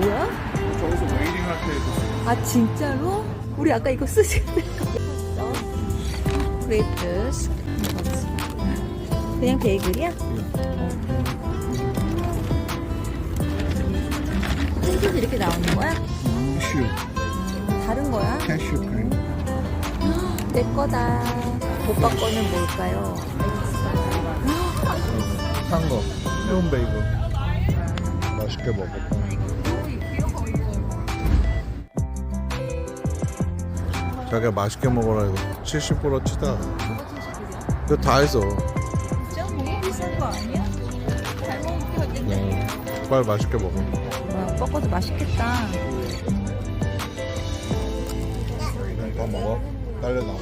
뭐야? 저기서 웨이링할 때 아 진짜로? 우리 아까 이거 쓰시는 거 그레이프스 그냥 베이글이야? 흰소스 이렇게 나오는 거야? 캐슈, 다른 거야? 캐슈 크림. 내 거다 오빠 거는 뭘까요? 산 거, 새운 베이글. 맛있게 먹어. 자기가 맛있게 먹으라 이거 70% 치다. 이거 다 했어. 진짜 너무 비싼 거 아니야? 잘 먹겠는데? 음, 빨리 맛있게 먹어. 와 꺾어도 맛있겠다 더 먹어. 딸려 나와.